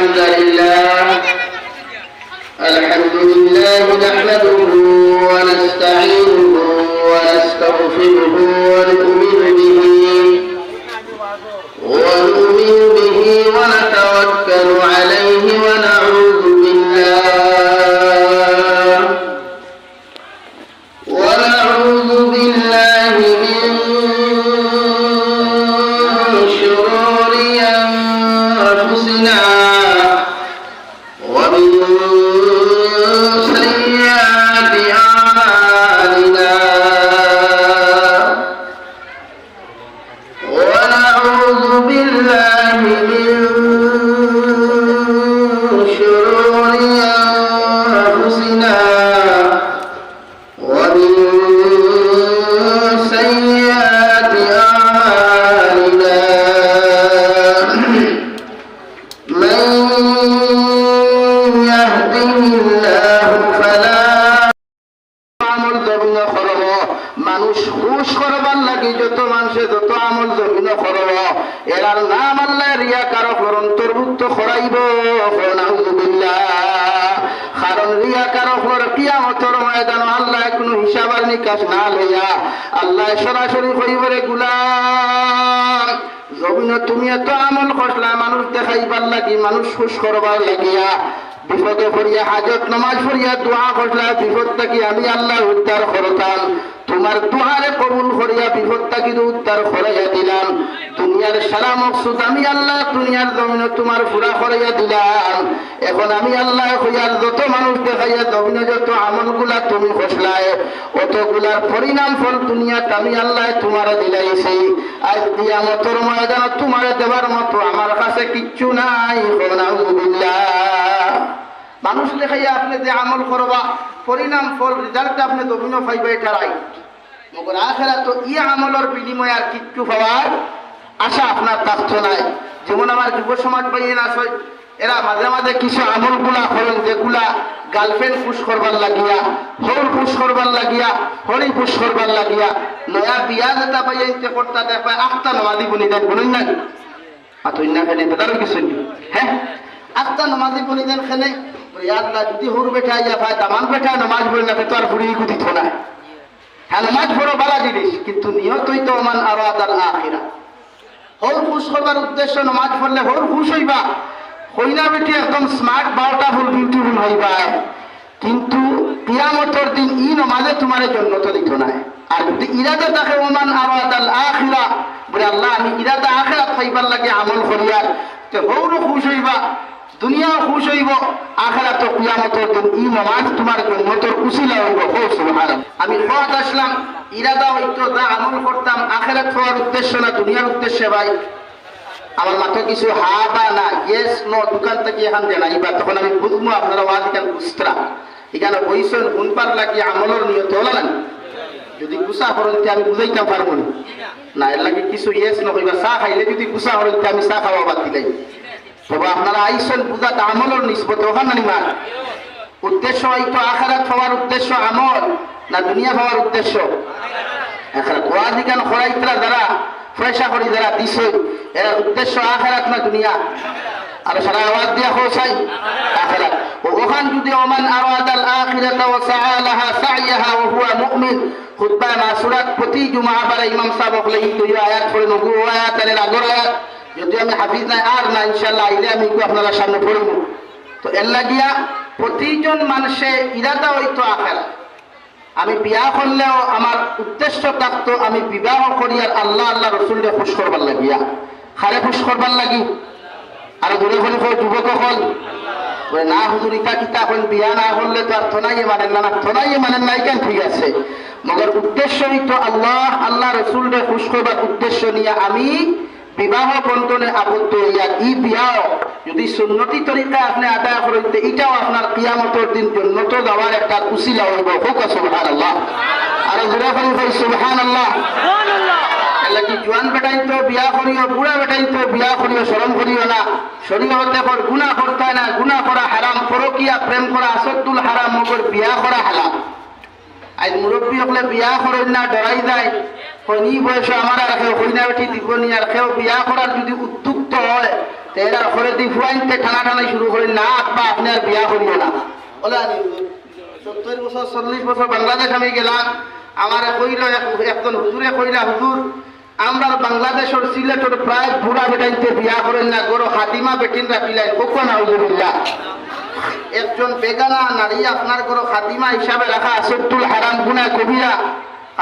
الحمد لله. الحمد لله نحمده ونستعينه ونستغفره ونؤمن به. ونؤمن به ونتوكل عليه. করব নাম আল্লাহ রিয়া কারও অন্তর্ভুক্ত করাইব কারণ রিয়া কারও কিয়ামতর ময়দান আল্লাহ কোনো নিকাশ না লইয়া আল্লাহ সরাসরি কইবরে, গুলাম, জমিন তুমি এত আমল খসলা মানুষ দেখাইবার লাগি মানুষ খুশ করবার লাগিয়া বিপদে পড়িয়া হাজত, নমাজ পড়িয়া দোয়া করলা বিপদ থাকি আমি আল্লাহ উদ্ধার করতাম? তোমার দোয়ারে কবুল করিয়া বিপদ থাকি উদ্ধার করাইয়া দিলাম। দুনিয়ার সারা মকসুদ আমি আল্লাহ, দুনিয়ার জমিনে তোমার পুরা করাইয়া দিলাম। এখন আমি আল্লাহ হইয়ার যত মানুষ দেখাইয়া জমিনে, যত আমলগুলা তুমি খসলায় অতগুলার পরিণাম ফল দুনিয়াত আমি আল্লাহ তোমার দিলাইছি। আজ দিয়া মতর ময়দান তোমার দেবার মতো আমার কাছে কিচ্ছু নাই নাউজুবিল্লাহ মানুষ দেখাইয়া আপনি যে আমল করবা, পরিণাম, ফল রেজাল্ট আপনি দবিন পাইবা এটা মগর আখেরা তো ই আমলের বিনিময়ে আর কিচ্ছু পাওয়ার আশা আপনার থাকতো নাই। যেমন আমার যুব সমাজ পাইয়ে না এরা মাঝে মাঝে কিছু আমলগুলা করেন, যেগুলা গার্লফ্রেন্ড পুশ করবার লাগিয়া হল পুশ করবার লাগিয়া হলি পুশ করবার লাগিয়া, নয়া বিয়া যেটা পাইয়া ইতে করতা দেখা আখতা নমাদি বনি দেন বলুন না আতুই না খেলে তারও কিছু হ্যাঁ? আখতা নমাদি বনি দেন খেলে যদি হুর বেঠা তামান বেঠা নমাজ না হ্যাঁ নমাজ বালা জিনিস, কিন্তু নিহতই উদ্দেশ্য নমাজ খুশ হইবা। বেটি, একদম কিন্তু দিন ই নমাজে তোমার জন্য তো দিত নাই। আর যদি ইরাদা থাকে, ওমান আরও আদাল আখিরা, বলে আল্লাহ, আমি ইরাদা আখিরা খাইবার লাগে আমল করিয়ার। তো হৌরও খুশ হইবা। দুনিয়াও খুশ হইব আখেরা তো কিয়ামতের দিন ই নমাজ তোমার জন্য তোর কুশিলা হইব। হো সুবহান আমি খোয়াত আসলাম ইরাদা হইতো যা আমল করতাম, আখেরাত হওয়ার উদ্দেশ্য না, দুনিয়ার উদ্দেশ্যে ভাই। আমার মাথা কিছু হা বা না ইয়েস নো দোকান থেকে এখান জানাইবা তখন আমি বুঝব আপনারা ওয়াজ কেন বুঝতরা এখানে বইসন শুনবার লাগিয়ে আমলের নিয়ত হলো না? যদি গুসা হরতে আমি বুঝাইতাম পারব না। না, এর লাগে কিছু ইয়েস নকইবা চা খাইলে যদি গুসা হরতে আমি চা খাওয়া বাদ দিলাই। তবে আপনারা আইসন বুঝা আমলের ওখানে নিমার উদ্দেশ্য হয়তো আখারাত হওয়ার উদ্দেশ্য আমল না দুনিয়া হওয়ার উদ্দেশ্য? আখারাত। ওয়াজি কেন খরাইতরা যারা ফয়সা করি যারা দিছে, এরা উদ্দেশ্য আখারাত না দুনিয়া? আর সারা আওয়াজ দিয়া হোসাই আখিরাত। ওখান যদি ওমান আরাদাল আখিরাতা ওয়া সাআলাহা সাইয়াহা ওয়া হুয়া মুমিন, খুতবা মাসুরাত প্রতি জুমা বারে ইমাম সাহেব হলে এই আয়াত পড়ে নগু আয়াত, এর আগর আয়াত। যদি আমি হাফিজ নাই, আর না, ইনশাআল্লাহ, আইলে আমি আপনারা সামনে পড়ব। তো এর লাগিয়া প্রতিজন মানুষে ইরাদা হইতো আখেরা আমি বিয়া করলেও আমার উদ্দেশ্য থাকতো আমি বিবাহ করি আর আল্লাহ আল্লাহ রসুলকে খুশ করবার লাগিয়া। খারে খুশ করবার লাগি? আর দূরে হলে যুবক হল। না হুজুর ইটা কিতা হল, বিয়া না হলে তো আর থনাইয়ে মানেন না না মানেন নাই কেন? ঠিক আছে। মগর উদ্দেশ্যই তো আল্লাহ আল্লাহ রসুলকে খুশ করবার উদ্দেশ্য নিয়ে আমি বিবাহ বন্ধনে আবদ্ধ হইয়া ই বিয়াও যদি সুন্নতি তরিকা আপনি আদায় করিতে এটাও আপনার কিয়ামতের দিন জন্নত যাওয়ার একটা উসিলা হইব। হোক সুবহান আল্লাহ আর জোরে করি ভাই সুবহান আল্লাহ বেটাই তো, বিয়া বেটাই তো, বিয়া করিও না। বিয়া মুরব্বী হলে বিয়া করেন না, ডরাই যায়। হনি বয়সে আমার আর কেউ হইনা বেটি দিব নি আর কেউ বিয়া করার যদি উদ্যুক্ত হয় তেরার ঘরে দি ফুয়াইনতে টানা টানাই শুরু করে না আব্বা আপনি আর বিয়া করিও না। বলে সত্তর বছর চল্লিশ বছর বাংলাদেশ আমি গেলাম। আমার কইল একজন হুজুরে কইলা হুজুর আমরা বাংলাদেশের সিলেটের প্রায় বুড়া বেটাইতে বিয়া করেন না গরো হাতিমা বেটিন রাখিলেন কখন হুজুরিল্লা একজন বেগানা নারী আপনার গরো খাতিমা হিসাবে রাখা আসতুল হারাম গুনা কবিরা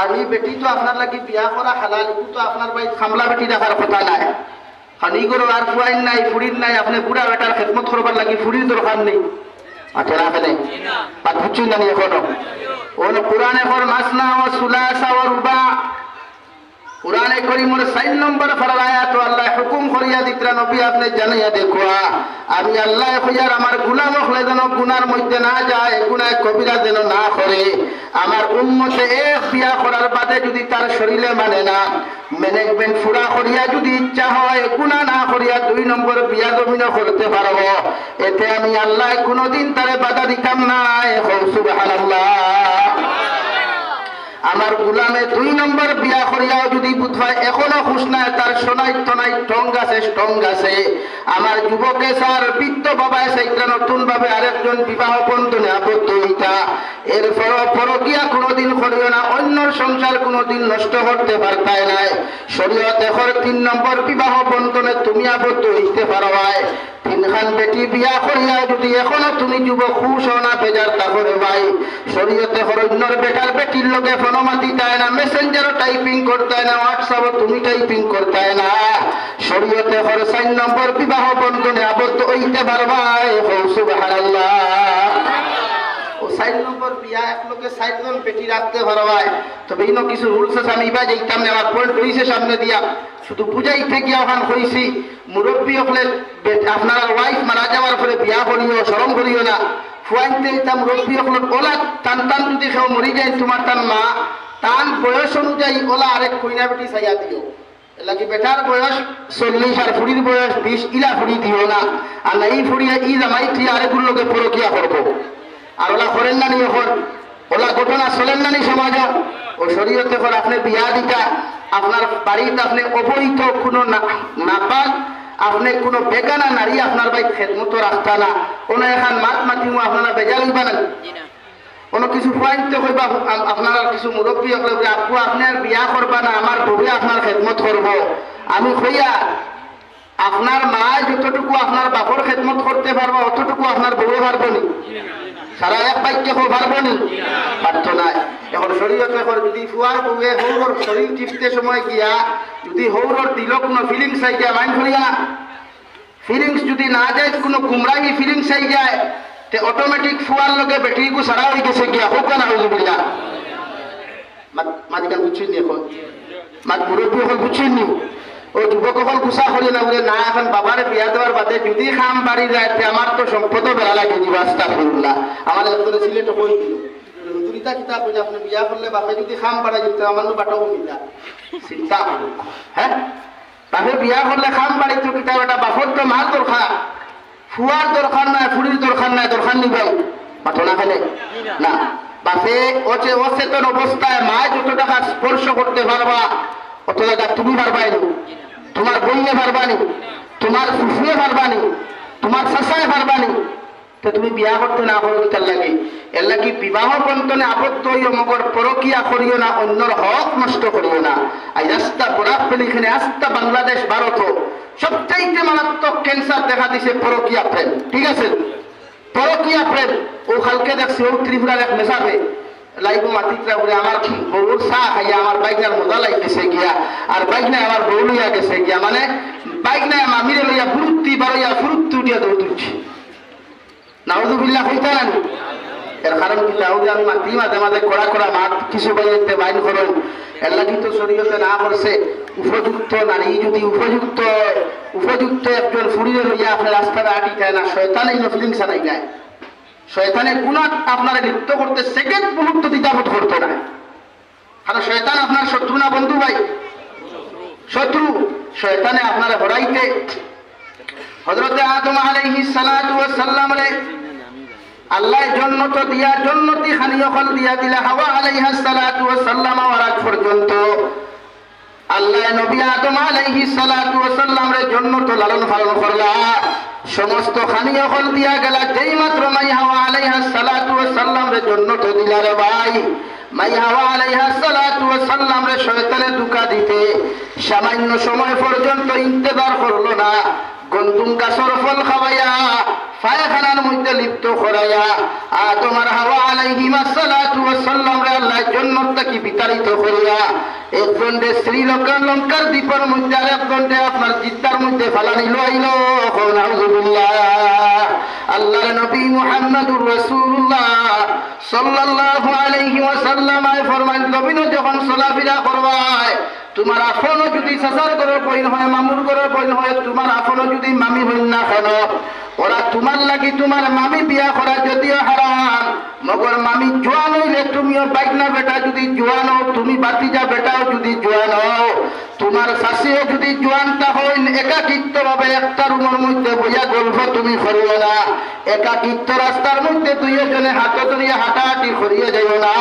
আর এই বেটি তো আপনার লাগি বিয়া করা হালাল তো আপনার বাড়ি খামলা বেটি রাখার কথা নাই। খালি করো আর ফুয়াইন নাই ফুড়ির নাই, আপনি বুড়া বেটার খেদমত করবার লাগি ফুড়ির দরকার নেই। আচ্ছা রাখে আর বুঝছি না এখনও ওন কোরআন এখন মাসনা ও সুলাসা ও রুবা কোরআনে করিমর সাইন নম্বর ফরার আয়াত, আল্লাহ হুকুম করিয়া দিতরা, নবী আপনি জানাইয়া দেখুয়া। আমি আল্লাহ হইয়ার আমার গুলাম হলে যেন গুনার মধ্যে না যায়, গুনায় কবিরা যেন না করে। আমার উম্মতে এক বিয়া করার বাদে যদি তার শরীরে মানে না ম্যানেজমেন্ট ফুরা করিয়া যদি ইচ্ছা হয় গুণা না করিয়া দুই নম্বর বিয়া জমিন করতে পারব। এতে আমি আল্লাহ কোনোদিন তারে বাধা দিতাম না সুবহানাল্লাহ। আমার গুলামে দুই নম্বর বিয়া করিয়াও যদি বুধ হয় এখনও খুশ নাই, তার সোনাই তনাই টং গাছে স্টং আছে। আমার যুবকে স্যার বৃত্ত বাবা সেইটা নতুন ভাবে আরেকজন বিবাহ বন্ধনে আবদ্ধ হইতা। এরপর পরকিয়া কোনোদিন করিও না, অন্যর সংসার কোনোদিন নষ্ট করতে পারতাই নাই। শরীয়ত এখন তিন নম্বর বিবাহ বন্ধনে তুমি আবদ্ধ হইতে পারো তিনখান বেটি বিয়া করিয়া যদি এখনও তুমি যুবক খুশ না, বেজার তাহলে ভাই। শরীয়তে হরণ্যর বেটার বেটির লোকে ফোনমাতি তাই না মেসেঞ্জারও টাইপিং করতে না হোয়াটসঅ্যাপও তুমি টাইপিং করতে না। শরীয়তে হর সাইন নম্বর বিবাহ বন্ধনে আবদ্ধ হইতে পারবাই হৌ ও সাইড নম্বর বিয়া, এক লোকে সাইড জন পেটি রাখতে পারবাই তবে ইনো কিছু রুলস আছে, আমি বা যেতাম না আমার পয়েন্ট হইছে সামনে দিয়া শুধু বুঝাইতে গিয়া ওখান হইছি মুরব্বী হলে আপনার ওয়াইফ মারা যাওয়ার পরে বিয়া করিও, শরম করিও না। ফুয়াইতে তা মুরব্বী হলে ওলা টান টান যদি কেউ মরি যায়, তোমার তার মা, তান বয়স অনুযায়ী ওলা আরেক কইনা বেটি চাইয়া দিও। লাগি বেটার বয়স চল্লিশ আর ফুড়ির বয়স বিশ, ইলা ফুড়ি দিও না। আর এই ফুড়িয়া, ই জামাই ঠিক আরেকগুলো লোকে পরকিয়া করব। আর ওলা করেন না নি এখন। ওলা ঘটনা চলেন না নি সমাজ। ও শরীয়তে করে আপনি বিয়া দিতা আপনার বাড়িতে আপনি অবৈধ কোনো নাপাক আপনি কোনো বেগানা নারী আপনার বাড়ি খেদমতো রাখতা না। কোনো এখন মাত মাতিমো আপনারা বেজাল হইবা না। কোনো কিছু পয়েন্ট আম- আপনারা কিছু মুরব্বী বলে, আপু আপনি আর বিয়া করবা না আমার বউয়ে আপনার খেদমত করব আমি কইয়া আপনার মা যতটুকু আপনার বাপর খেদমত করতে পারব অতটুকু আপনার বউয়ে পারব নি? সারা এক বাক্য কেউ পারব নি? পারতো নাই। এখন শরীয়ত এখন যদি ফুয়ার বউয়ে হৌরর শরীর টিপতে সময় গিয়া, যদি হৌরর দিল কোনো ফিলিংস আই গিয়া মাইন্ড করিয়া ফিলিংস যদি না যায় কোনো গুমরাহি ফিলিংস আই যায় তে অটোমেটিক ফুয়ার লগে বেটিরিকু সারা হয়ে গেছে গিয়া হোক না হইজুবিল্লা মাঝখান বুঝছেন নি এখন মাত মুরব্বী হল বুঝছেন নি? ও যুবক হল গুসা করি না বলে না এখন বাবার বিয়া দেওয়ার বাদে যদি খাম বাড়ি যায় আমার তো সম্পদও বেড়া লাগে জীবাস্তা ফুরুল্লাহ আমার একজনে সিলেটে কই দিল হুজুরিতা কিতা কইলে আপনি বিয়া করলে বাপে যদি খাম বাড়াই যেত আমার বাটাও মিলা চিন্তা হ্যাঁ বাপে বিয়া করলে খাম বাড়ি তো কিতা বেটা বাপর তো মাল দরকার ফুয়ার দরকার নাই ফুড়ির দরকার নাই দরকার নিবাই পাঠো না ফেলে না। বাপে অচে অচেতন অবস্থায় মা যত টাকা স্পর্শ করতে পারবা অত টাকা তুমি পারবাই নি তোমার বইয়ে পারবানি তোমার ফুফুয়ে পারবানি তোমার শাসায় পারবানি তো তুমি বিয়া করতে না করো তার লাগে এর লাগি বিবাহ বন্ধনে আবদ্ধ হইও মগর পরকিয়া করিও না অন্যর হক নষ্ট করিও না। আই রাস্তা বরাক পেলিখানে আস্তা বাংলাদেশ ভারত সবচাইতে মারাত্মক ক্যান্সার দেখা দিছে পরকিয়া প্রেম ঠিক আছে? পরকিয়া প্রেম ও কালকে দেখছি ও ত্রিপুরার এক মেসাবে লাইব মাতিত্রা বলে, আমার বউর চা খাইয়া আমার বাইকনার মজা লাগতেছে গিয়া? আর বাইক নাই আমার বউ লইয়া গেছে গিয়া মানে বাইক নাই মামিরে লইয়া ফুরুত্তি বারইয়া ফুরুত্তি উঠিয়া দৌড় তুলছে। নাউজুবিল্লাহ হইতা না এর কারণ কি? যে আমি মাতি, মাঝে মাঝে কড়া কড়া মাত, কিছু বাইতে বাইন করুন। এর লাগি তো শরীয়তে না করছে। উপযুক্ত নারী যদি উপযুক্ত উপযুক্ত একজন ফুরিয়ে লইয়া আপনার রাস্তাটা আটি যায় না শয়তানে ইনো ফিলিংস আনাই যায় শয়তানে গুণা আপনারা নৃত্য করতে সেকেন্ড মুহূর্ত দ্বিধাবোধ করতো না কারণ শয়তান আপনার শত্রু না বন্ধু ভাই? শত্রু। শয়তানে আপনারা হরাইতে। হজরতে আদম আলাইহি সালাতু ওয়াস সাল্লাম রে, আল্লাহ জন্নত দিয়া জন্নতি খানিয় ফল দিয়া দিলা, হাওয়া আলাইহা সালাতু ওয়াস সাল্লাম আগ পর্যন্ত। আল্লাহ নবী আদম আলাইহি সালাতু ওয়াস সাল্লাম রে তো লালন পালন করলা। সমস্ত খানি যখন দিয়া গেলা যেই মাত্র মাই হাওয়া আলাইহাস সালাতু সাল্লাম রে জন্য তো দিলা রে ভাই। মাই হাওয়া আলাইহাস সালাতু সাল্লাম রে শয়তানে দুকা দিতে সামান্য সময় পর্যন্ত ইন্তেজার করল না। গন্তুম গাছর ফল খাওয়াইয়া পায়খানার মধ্যে লিপ্ত করাইয়া আর তোমার হাওয়া আলাইহিম আসসালাতু ওয়াসসালাম রে আল্লাহ জান্নাত থেকে বিতাড়িত করিয়া, এক গন্ডে শ্রীলঙ্কার লঙ্কার দ্বীপের মধ্যে আর এক গন্ডে আপনার জিদ্দার মধ্যে ফালানি লইল। নাউজুবিল্লাহ আল্লাহর নবী মুহাম্মদুর রাসূলুল্লাহ সাল্লাল্লাহু আলাইহি ওয়াসাল্লাম আয় ফরমান নবীন যখন চলাফেরা করবায় তোমার আফনও যদি সাসার করার বইন হয় মামুর করার বইন হয়, তোমার আফনও যদি মামি হইন না কেন? ওরা তোমার লাগি তোমার মামি বিয়া করা যদিও হারাম, মগর মামি জোয়ান হইলে তুমিও বাইকনা বেটা যদি জোয়ান হও, তুমি বাতিজা বেটাও যদি জোয়ান হও। তোমার শাশিও যদি জোয়ানটা হইন একাকিত্ব ভাবে একটা রুমের মধ্যে বইয়া গল্প তুমি করিও না। একাকিত্ব রাস্তার মধ্যে দুইজনে হাত ধরিয়া হাঁটাহাঁটি করিয়ে যাইও না।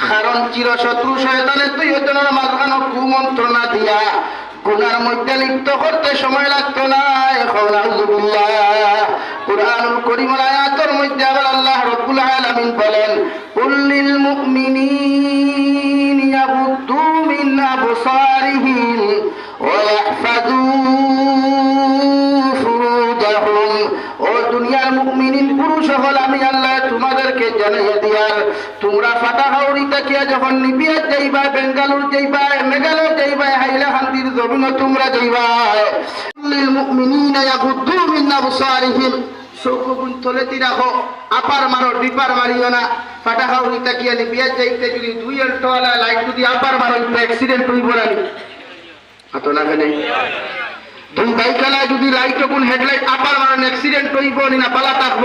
কারণ চিরশত্রু শয়তানের দুই জনের মাঝখানে কুমন্ত্রণা দিয়া, গুনার মধ্যে লিপ্ত করতে সময় লাগতো না, এখন করিমের আয়াতের মধ্যে আবার আল্লাহ রাব্বুল আলামিন বলেন মুমিনিন মিন আবসারিহিম ওয়া ফুরুজাহুম ও দুনিয়ার মুমিনিন পুরুষ হল আমি আল্লাহ তোমাদেরকে জানাইয়া দিয়ার, তোমরা ফাটা হাওড়ি তাকিয়া যখন নিবিয়া যাইবা, বেঙ্গালুর যাইবা, মেঘালয় যাইবা হাইলাকান্দির জমিন তোমরা যাইবা। মারো না। যদি লাইট মারো না যদি লাইট হেডলাইট আপার মারেন অ্যাক্সিডেন্ট হইব না, পালা থাকব।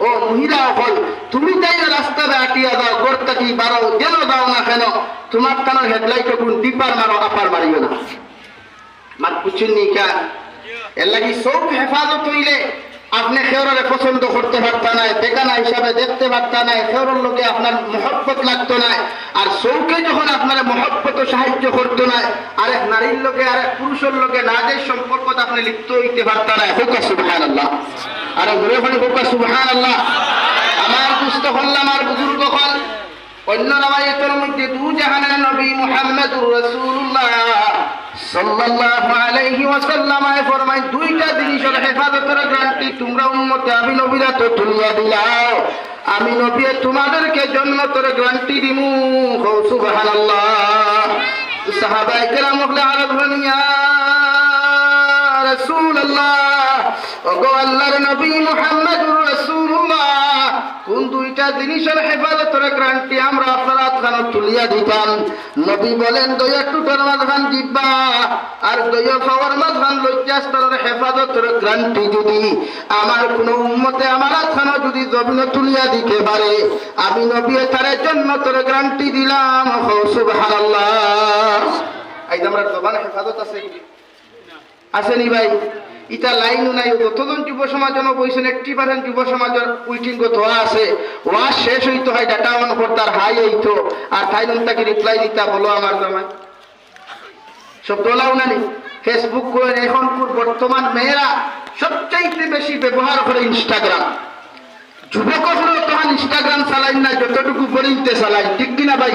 ও মহিলা হল তুমি তাই রাস্তাতে আটিয়া দাও গর্তা কি বারো যেন দাও না কেন তোমার তানোর হেডলাইট কোন ডিপার মারো আপার মারিও না। মাত বুঝছেন নি কা এর লাগি সব হেফাজত হইলে, আপনি খেওরের পছন্দ করতে পারতা নাই বেকানা হিসাবে দেখতে পারতা নাই খেওরের লোকে আপনার মহব্বত লাগতো না আর চৌকে যখন আপনার মহব্বত সাহায্য করতো না আরেক নারীর লোকে আরেক পুরুষের লোকে নাজের সম্পর্কত আপনি লিপ্ত হইতে পারতা না হোকা আর ঘুরে ফোনে হোকা সুবহান আল্লাহ আমার দুস্থ হল আমার বুজুর্গ হল। অন্য রামায়তের মধ্যে, দু জাহানের নবী মুহাম্মদুর রাসূলুল্লাহ সাল্লাল্লাহু দুইটা আমি তো আমি নবী তোমাদেরকে জান্নাতের গ্যারান্টি দিমু। সুবহানাল্লাহ। কেরাম বলে আরব রাসূলুল্লাহ। নবী কোন দুইটা জিনিসের আমরা নবী বলেন যদি। আমার কোনো উম্মতে আমার আতখানো যদি জমিনে তুলিয়া দিতে পারে, আমি নবী তার জন্য তোর গ্রান্টি দিলাম। হেফাজত আছে। আসেনি ভাই। ইটা লাইনও নাই। কতজন যুব সমাজন বইছেন একটি পারেন যুব সমাজের উইটিং ধোয়া আছে। ওয়া শেষ হইতো হয় ডাটা অন করতার হাই হইতো। আর তাইনুন তাকে রিপ্লাই দিতা, বলো আমার জামাই। সব তোলাও নানি ফেসবুক করে এখন বর্তমান মেয়েরা সবচাইতে বেশি ব্যবহার করে ইনস্টাগ্রাম যুবক তখন ইনস্টাগ্রাম চালাই না, যতটুকু বনিতে চালাই ঠিক কিনা ভাই?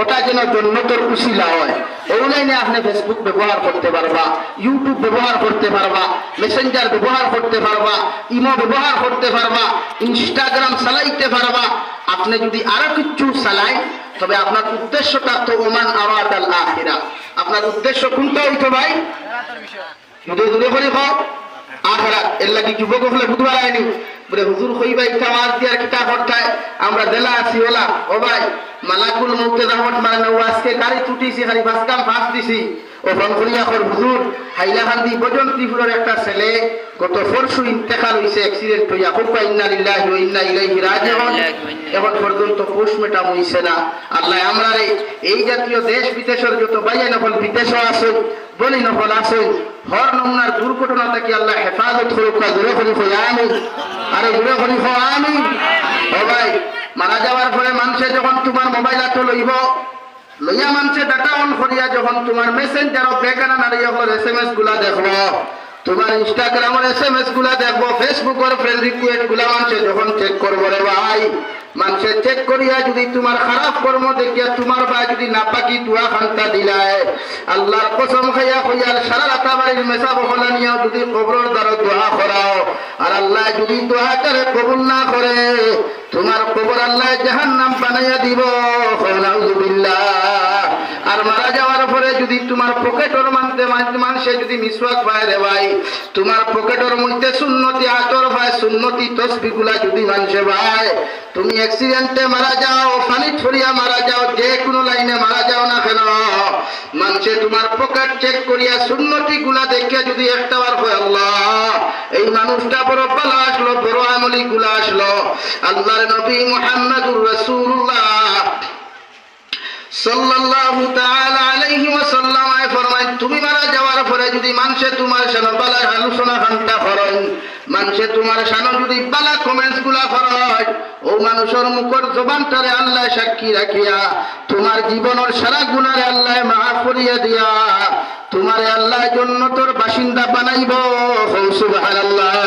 ওটা যেন জন্নতর উশিলা হয়। অনলাইনে আপনি ফেসবুক ব্যবহার করতে পারবা ইউটিউব ব্যবহার করতে পারবা মেসেঞ্জার ব্যবহার করতে পারবা ইমো ব্যবহার করতে পারবা ইনস্টাগ্রাম চালাইতে পারবা। আপনি যদি আরও কিছু চালাই তবে আপনার উদ্দেশ্যটা তো ওমান আওয়াদ আল আখিরা আপনার উদ্দেশ্য কোনটা হইতো ভাই? দূরে দূরে করে হোক আখরা এর লাগি যুবক হলে বুধবার আইনি বলে, হুজুর হইবা ইচ্ছা মার দিয়ার কিতা হঠায় আমরা দেলা আছি, ওলা। ও ভাই, মালাকুল মৌতে রহমত মানে আজকে গাড়ি ছুটিছি খালি বাসকাম ফাঁস দিছি। ও কর হুজুর, হাইলাকান্দি বজন্তিপুরের একটা ছেলে গত পরশু ইন্তেকাল হইছে অ্যাক্সিডেন্ট হইয়া ইন্না ইন্না এখন পর্যন্ত হইছে না। আল্লাহ আমরা এই জাতীয় দেশ বিদেশের যত বাইয়া নকল বিদেশও আছে বলি নকল আছে, হর নমুনার দুর্ঘটনা থেকে আল্লাহ হেফাজত করুক দূরে করি আমি আরে দূরে করি আমি ও ভাই, মারা যাওয়ার পরে মানুষে যখন তোমার মোবাইল হাতে লইব লইয়া মানছে, ডাটা অন করিয়া যখন তোমার মেসেঞ্জার বেকানা নারিয়া এস এম এসগুলা দেখব তোমার ইনস্টাগ্রামের এস এম এসগুলা দেখব ফেসবুকের ফ্রেন্ড রিকোয়েস্টগুলা মানুষে যখন চেক করব রে ভাই, মানুষে চেক করিয়া যদি তোমার খারাপ কর্ম দেখিয়া তোমার ভাই যদি নাপাকি দুয়া খান্তা দিলায়, আল্লাহর কসম খাইয়া কইয়ার সারা রাতা বাড়ির মেসা বহলা নিয়েও যদি কবরের দ্বারা দোয়া করাও, আর আল্লাহ যদি দোয়া করে কবুল না করে, তোমার কবর আল্লাহ জাহান নাম বানাইয়া দিব আর মারা যাওয়ার যদি তোমার পকেটর মানতে মানুষে যদি মিসওয়াক পায় রে ভাই, তোমার পকেটর মধ্যে সুন্নতি আতর ভাই সুন্নতি তসবি গুলা যদি মানুষে ভাই তুমি অ্যাক্সিডেন্টে মারা যাও পানি ছড়িয়া মারা যাও, যে কোনো লাইনে মারা যাও না কেন? মানুষে তোমার পকেট চেক করিয়া সুন্নতি গুলা দেখিয়া যদি একটা বার হয়, আল্লাহ, এই মানুষটা বড় পালা আসলো, বড় আমলি গুলা আসলো। আল্লাহর নবী মুহাম্মদুর রাসূলুল্লাহ সাল্লাল্লাহু তাআলা আলাইহি ওয়াসাল্লাম আয় ফরমায়, তুমি মারা যাওয়ার পরে যদি মানুষে তোমার সানো আলোচনা খান্তা করেন মানুষে তোমার সানো যদি বালা কমেন্টসগুলা ও মানুষের মুখর জবানটারে আল্লাহ সাক্ষী রাখিয়া, তোমার জীবনের সারা গুণারে আল্লাহ মাফ করিয়া দিয়া, তোমারে আল্লাহ জন্য তোর বাসিন্দা বানাইব। সুবহানাল্লাহ।